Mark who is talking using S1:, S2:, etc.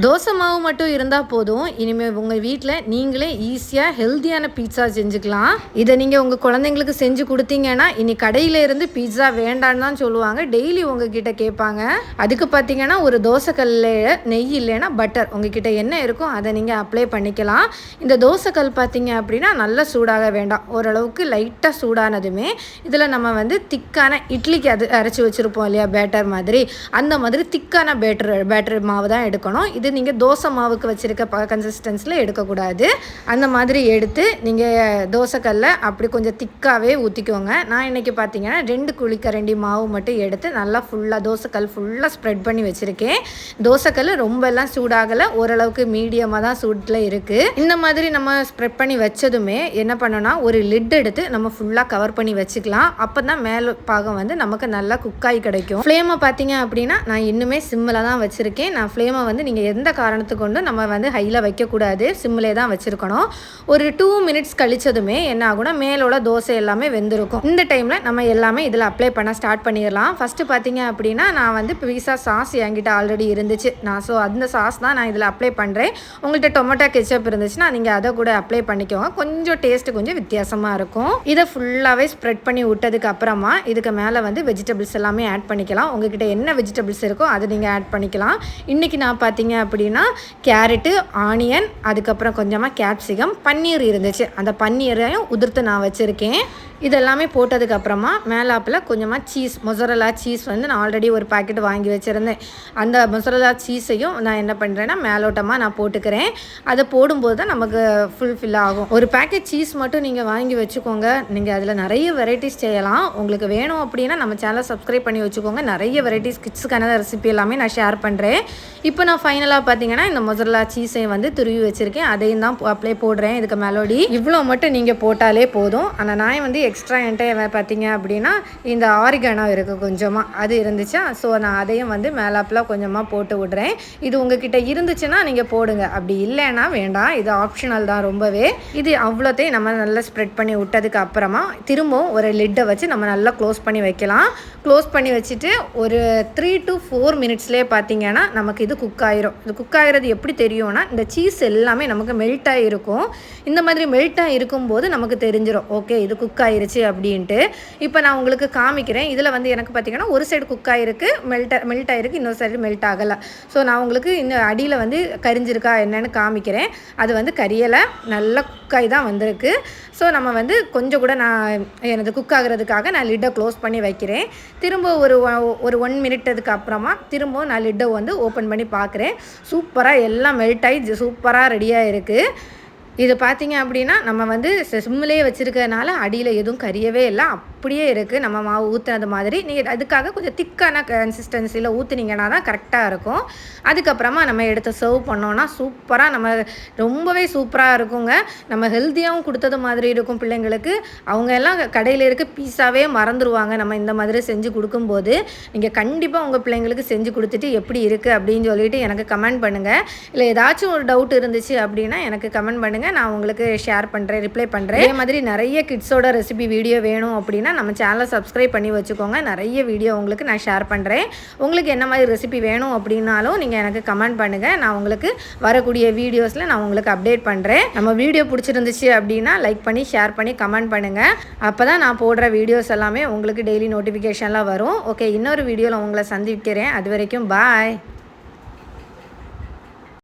S1: தோசை மாவு மட்டும் இருந்தால் போதும். இனிமேல் உங்கள் வீட்டில் நீங்களே ஈஸியாக ஹெல்த்தியான பீட்சா செஞ்சுக்கலாம். இதை நீங்கள் உங்கள் குழந்தைங்களுக்கு செஞ்சு கொடுத்தீங்கன்னா இனி கடையில் இருந்து பீட்சா வேண்டான்னு தான் சொல்லுவாங்க. டெய்லி உங்ககிட்ட கேட்பாங்க. அதுக்கு பார்த்தீங்கன்னா ஒரு தோசைக்கல்ல நெய் இல்லைன்னா பட்டர் உங்ககிட்ட என்ன இருக்கோ அதை நீங்கள் அப்ளை பண்ணிக்கலாம். இந்த தோசைக்கல் பார்த்தீங்க அப்படின்னா நல்லா சூடாக வேண்டாம். ஓரளவுக்கு லைட்டாக சூடானதுமே இதில் நம்ம வந்து திக்கான இட்லிக்கு அது அரைச்சி வச்சுருப்போம் இல்லையா பேட்டர் மாதிரி. அந்த மாதிரி திக்கான பேட்டர் பேட்டர் மாவு தான் எடுக்கணும். இது நீங்கள் தோசை மாவுக்கு வச்சுருக்க ப கன்சிஸ்டன்ஸில் எடுக்கக்கூடாது. அந்த மாதிரி எடுத்து நீங்கள் தோசைக்கல்ல அப்படி கொஞ்சம் திக்காகவே ஊற்றிக்கோங்க நான் இன்றைக்கி பார்த்தீங்கன்னா ரெண்டு குழிக்கரண்டி மாவு மட்டும் எடுத்து நல்லா ஃபுல்லாக தோசைக்கல் ஃபுல்லாக ஸ்ப்ரெட் பண்ணி வச்சுருக்கேன். தோசைக்கல் ரொம்ப எல்லாம் சூடாகலை. ஓரளவுக்கு மீடியமாக தான் சூட்டில் இருக்குது இந்த மாதிரி நம்ம ஸ்ப்ரெட் பண்ணி வச்சதுமே என்ன பண்ணோன்னா ஒரு லிட் எடுத்து நம்ம ஃபுல்லாக கவர் பண்ணி வச்சுக்கலாம். அப்போ தான் மேல் பாகம் வந்து நமக்கு நல்லா குக்காய் கிடைக்கும். ஃப்ளேமை பார்த்தீங்க அப்படின்னா நான் இன்னுமே சிம்மில் தான் வச்சுருக்கேன். நான் ஃப்ளேமை வந்து நீங்கள் எந்த காரணத்து கொண்டும் நம்ம வந்து ஹையில் வைக்கக்கூடாது. சிம்மிலே தான் வச்சுருக்கணும். ஒரு டூ மினிட்ஸ் கழிச்சதுமே என்ன ஆகும்னா மேலோட தோசை எல்லாமே வெந்திருக்கும். இந்த டைமில் நம்ம எல்லாமே இதில் அப்ளை பண்ண ஸ்டார்ட் பண்ணிடலாம். ஃபஸ்ட்டு பார்த்தீங்க அப்படின்னா நான் வந்து பீஸா சாஸ் என்கிட்ட ஆல்ரெடி இருந்துச்சு. நான் ஸோ அந்த சாஸ் தான் நான் இதில் அப்ளை பண்ணுறேன் உங்கள்கிட்ட டொமேட்டோ கெச்சப் இருந்துச்சுன்னா நீங்கள் அதை கூட அப்ளை பண்ணிக்கோங்க. கொஞ்சம் டேஸ்ட்டு கொஞ்சம் வித்தியாசமாக இருக்கும். இதை ஃபுல்லாகவே ஸ்ப்ரெட் பண்ணி விட்டதுக்கு அப்புறமா இதுக்கு மேலே வந்து வெஜிடபிள்ஸ் எல்லாமே ஆட் பண்ணிக்கலாம். உங்ககிட்ட என்ன வெஜிடபிள்ஸ் இருக்கோ அதை நீங்கள் ஆட் பண்ணிக்கலாம். இன்றைக்கி நான் பார்த்தீங்க அப்படின்னா கேரட்டு ஆனியன் அதுக்கப்புறம் கொஞ்சமாக கேப்சிகம் பன்னீர் இருந்துச்சு. அந்த பன்னீரையும் உதிர்த்து நான் வச்சுருக்கேன். இதெல்லாமே போட்டதுக்கப்புறமா மேலாப்பில் கொஞ்சமாக சீஸ் மொசரலா சீஸ் வந்து நான் ஆல்ரெடி ஒரு பாக்கெட் வாங்கி வச்சுருந்தேன். அந்த மொசரலா சீஸையும் நான் என்ன பண்ணுறேன்னா மேலோட்டமாக நான் போட்டுக்கிறேன். அதை போடும்போது தான் நமக்கு ஃபுல்ஃபில் ஆகும். ஒரு பேக்கெட் சீஸ் மட்டும் நீங்கள் வாங்கி வச்சுக்கோங்க. நீங்கள் அதில் நிறைய வெரைட்டிஸ் செய்யலாம். உங்களுக்கு வேணும் அப்படின்னா நம்ம சேனலை சப்ஸ்கிரைப் பண்ணி வச்சுக்கோங்க. நிறைய வெரைட்டிஸ் கிட்ஸுக்கான ரெசிபி எல்லாமே நான் ஷேர் பண்ணுறேன் இப்போ நான் ஃபைனலாக பார்த்தீங்கன்னா இந்த மொசரலா சீஸை வந்து துருவி வச்சுருக்கேன். அதையும் தான் அப்ளை போடுறேன். இதுக்கு மெலோடி. இவ்வளோ மட்டும் நீங்கள் போட்டாலே போதும். அந்த நான் வந்து எக்ஸ்ட்ரா என்கிட்ட பார்த்தீங்க அப்படின்னா இந்த ஆரிகனோ இருக்குது கொஞ்சமாக அது இருந்துச்சா? ஸோ நான் அதையும் வந்து மேலாப்பில் கொஞ்சமாக போட்டு விடுறேன். இது உங்ககிட்ட இருந்துச்சுன்னா நீங்கள் போடுங்க. அப்படி இல்லைன்னா வேண்டாம். இது ஆப்ஷனல் தான் ரொம்பவே. இது அவ்வளோத்தையும் நம்ம நல்லா ஸ்ப்ரெட் பண்ணி விட்டதுக்கு அப்புறமா திரும்பவும் ஒரு லிட்டை வச்சு நம்ம நல்லா க்ளோஸ் பண்ணி வைக்கலாம். க்ளோஸ் பண்ணி வச்சுட்டு ஒரு த்ரீ டு ஃபோர் மினிட்ஸ்லேயே பார்த்தீங்கன்னா நமக்கு இது குக் ஆயிரும். இது குக் ஆகிறது எப்படி தெரியும்னா இந்த சீஸ் எல்லாமே நமக்கு மெல்ட் ஆகிருக்கும் இந்த மாதிரி மெல்ட் ஆகிருக்கும்போது நமக்கு தெரிஞ்சிடும் ஓகே இது குக் ஆயிருச்சு அப்படின்ட்டு. இப்போ நான் உங்களுக்கு காமிக்கிறேன். இதில் வந்து எனக்கு பார்த்தீங்கன்னா ஒரு சைடு குக் ஆகிருக்கு மெல்ட் மெல்ட் ஆகிருக்கு இன்னொரு சைடு மெல்ட் ஆகலை. ஸோ நான் உங்களுக்கு இன்னும் அடியில் வந்து கரிஞ்சிருக்கா என்னன்னு காமிக்கிறேன். அது வந்து கரியலை நல்ல குக்காய் தான் வந்திருக்கு. ஸோ நம்ம வந்து கொஞ்சம் கூட நான் எனது குக் ஆகிறதுக்காக நான் லிட்டை க்ளோஸ் பண்ணி வைக்கிறேன். திரும்ப ஒரு ஒரு ஒன் மினிட்டதுக்கு அப்புறமா திரும்பவும் நான் லிட்டை வந்து ஓப்பன் பண்ணி பார்க்குறேன் சூப்பராக எல்லாம் மெல்ட் ஆகி சூப்பராக ரெடியாக இருக்குது இது பார்த்தீங்க அப்படின்னா நம்ம வந்து சிம்மிலே வச்சுருக்கனால அடியில் எதுவும் கரியவே இல்லை. அப்படியே இருக்குது நம்ம மாவு ஊற்றுனது மாதிரி. நீங்கள் அதுக்காக கொஞ்சம் திக்கான கன்சிஸ்டன்சியில் ஊற்றுனீங்கன்னா தான் கரெக்டாக இருக்கும். அதுக்கப்புறமா நம்ம எடுத்து சர்வ் பண்ணோன்னா சூப்பராக நம்ம ரொம்பவே சூப்பராக இருக்குங்க. நம்ம ஹெல்த்தியாகவும் கொடுத்தது மாதிரி இருக்கும் பிள்ளைங்களுக்கு. அவங்க எல்லாம் கடையில் இருக்க பீஸாவே மறந்துடுவாங்க நம்ம இந்த மாதிரி செஞ்சு கொடுக்கும்போது. நீங்கள் கண்டிப்பாக உங்கள் பிள்ளைங்களுக்கு செஞ்சு கொடுத்துட்டு எப்படி இருக்குது அப்படின்னு சொல்லிட்டு எனக்கு கமெண்ட் பண்ணுங்கள் இல்லை ஏதாச்சும் ஒரு டவுட் இருந்துச்சு அப்படின்னா எனக்கு கமெண்ட் பண்ணுங்கள் நான் உங்களுக்கு ஷேர் பண்ணுறேன் ரிப்ளை பண்ணுறேன் இதே மாதிரி நிறைய கிட்ஸோட ரெசிபி வீடியோ வேணும் அப்படின்னா நம்ம சேனலை சப்ஸ்கிரைப் பண்ணி வச்சுக்கோங்க. நிறைய வீடியோ உங்களுக்கு நான் ஷேர் பண்ணுறேன் உங்களுக்கு என்ன மாதிரி ரெசிபி வேணும் அப்படின்னாலும் நீங்கள் எனக்கு கமெண்ட் பண்ணுங்கள் நான் உங்களுக்கு வரக்கூடிய வீடியோஸில் நான் உங்களுக்கு அப்டேட் பண்ணுறேன் நம்ம வீடியோ பிடிச்சிருந்துச்சு அப்படின்னா லைக் பண்ணி ஷேர் பண்ணி கமெண்ட் பண்ணுங்கள் அப்போ தான் நான் போடுற வீடியோஸ் எல்லாமே உங்களுக்கு டெய்லி நோட்டிஃபிகேஷன்லாம் வரும். ஓகே இன்னொரு வீடியோவில் உங்களை சந்திக்கிறேன். அது வரைக்கும் பாய்